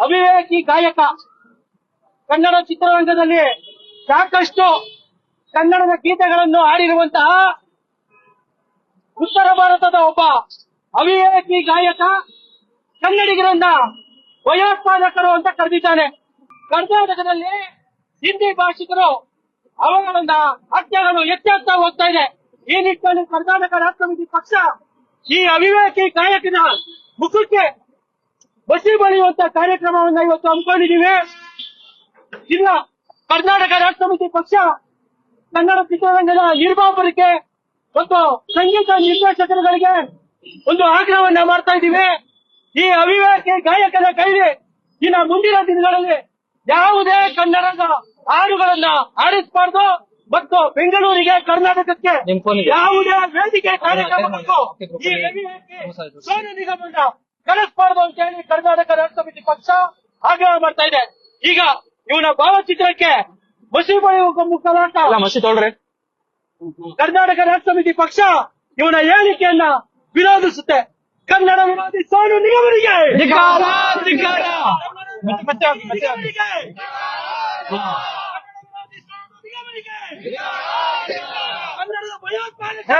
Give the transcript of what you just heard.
ಅವಿವೇಕಿ ಗಾಯಕ. ಕನ್ನಡ ಚಿತ್ರರಂಗದಲ್ಲಿ ಸಾಕಷ್ಟು ಕನ್ನಡದ ಗೀತೆಗಳನ್ನು ಹಾಡಿರುವಂತಹ ಉತ್ತರ ಭಾರತದ ಒಬ್ಬ ಅವಿವೇಕಿ ಗಾಯಕ ಕನ್ನಡಿಗರನ್ನ ಭಯೋತ್ಪಾದಕರು ಅಂತ ಕರೆದಿದ್ದಾನೆ. ಕರ್ನಾಟಕದಲ್ಲಿ ಹಿಂದಿ ಭಾಷಿಕರು ಅವುಗಳನ್ನ ಹತ್ಯೆಗಳು ಹೆಚ್ಚಾಗ್ತಾ ಹೋಗ್ತಾ ಇದೆ. ಈ ನಿಟ್ಟಿನಲ್ಲಿ ಕರ್ನಾಟಕ ರಾಷ್ಟ್ರಪತಿ ಪಕ್ಷ ಈ ಅವಿವೇಕಿ ಗಾಯಕನ ಮುಖಕ್ಕೆ ಬಸಿ ಬಳಿಯುವಂತ ಕಾರ್ಯಕ್ರಮವನ್ನ ಇವತ್ತು ಹಮ್ಮಿಕೊಂಡಿದ್ದೀವಿ ಜಿಲ್ಲಾ ಕರ್ನಾಟಕ ರಾಷ್ಟ್ರ ಸಮಿತಿ ಪಕ್ಷ ಕನ್ನಡ ಚಿತ್ರರಂಗದ ನಿರ್ಮಾಪಕರಿಗೆ ಮತ್ತು ಸಂಗೀತ ನಿರ್ದೇಶಕರುಗಳಿಗೆ ಒಂದು ಆಗ್ರಹವನ್ನ ಮಾಡ್ತಾ ಇದ್ದೀವಿ ಈ ಅವಿವೇಕಿ ಗಾಯಕನ ಕೈಲಿ ಇನ್ನ ಮುಂದಿನ ದಿನಗಳಲ್ಲಿ ಯಾವುದೇ ಕನ್ನಡದ ಹಾಡುಗಳನ್ನ ಆಡಿಸಬಾರ್ದು ಮತ್ತು ಬೆಂಗಳೂರಿಗೆ ಕರ್ನಾಟಕಕ್ಕೆ. ಯಾವುದೇ ವೇದಿಕೆ ಕಾರ್ಯಕ್ರಮಕ್ಕೂ ಈ ನಿಗಮನ್ನ ಕಳಿಸಬಾರ್ದು ಅಂತ ಹೇಳಿ ಕರ್ನಾಟಕ ರಾಜ್ಯ ಸಮಿತಿ ಪಕ್ಷ ಆಗ್ರಹ ಮಾಡ್ತಾ ಇದೆ. ಈಗ ಇವನ ಭಾವಚಿತ್ರಕ್ಕೆ ಮಸಿ ಬಳಿಯುವ ಮುಖಾಂತ ಮಸಿ ತೊಳ್ರಿ. ಕರ್ನಾಟಕ ರಾಜ್ಯ ಸಮಿತಿ ಪಕ್ಷ ಇವನ ಹೇಳಿಕೆಯನ್ನ ವಿರೋಧಿಸುತ್ತೆ. ಕನ್ನಡ ವಿರೋಧಿ ಸೋನು ನಿಗಮರಿಗೆ. ಕನ್ನಡದ ಭಯೋತ್ಪಾದಕ